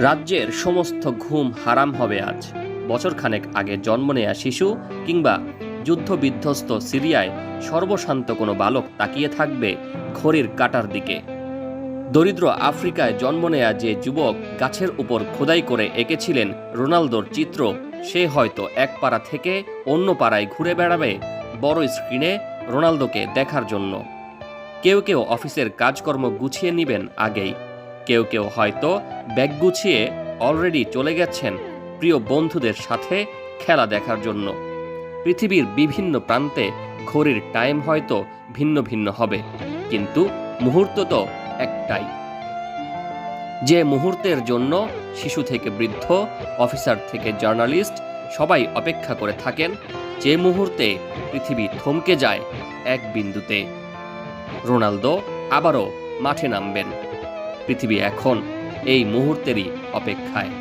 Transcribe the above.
রাজ্যের সমস্ত ঘুম হারাম হবে আজ। বছরখানেক আগে জন্ম নেয়া শিশু কিংবা যুদ্ধবিধ্বস্ত সিরিয়ায় সর্বশান্ত কোনো বালক তাকিয়ে থাকবে ঘড়ির কাটার দিকে। দরিদ্র আফ্রিকায় জন্ম নেয়া যে যুবক গাছের উপর খোদাই করে এঁকেছিলেন রোনালদোর চিত্র, সে হয়তো এক পাড়া থেকে অন্য পাড়ায় ঘুরে বেড়াবে বড় স্ক্রিনে রোনালদোকে দেখার জন্য। কেউ কেউ অফিসের কাজকর্ম গুছিয়ে নেবেন আগেই। কেউ কেউ হয়তো ব্যাগ গুছিয়ে অলরেডি চলে গেছেন প্রিয় বন্ধুদের সাথে খেলা দেখার জন্য। পৃথিবীর বিভিন্ন প্রান্তে ঘড়ির টাইম হয়তো ভিন্ন ভিন্ন হবে, কিন্তু মুহূর্ত তো একটাই। যে মুহূর্তের জন্য শিশু থেকে বৃদ্ধ, অফিসার থেকে জার্নালিস্ট সবাই অপেক্ষা করে থাকেন, যে মুহূর্তে পৃথিবী থমকে যায় এক বিন্দুতে। রোনালদো আবারও মাঠে নামবেন। পৃথিবী এখন এই মুহূর্তেরই অপেক্ষায়।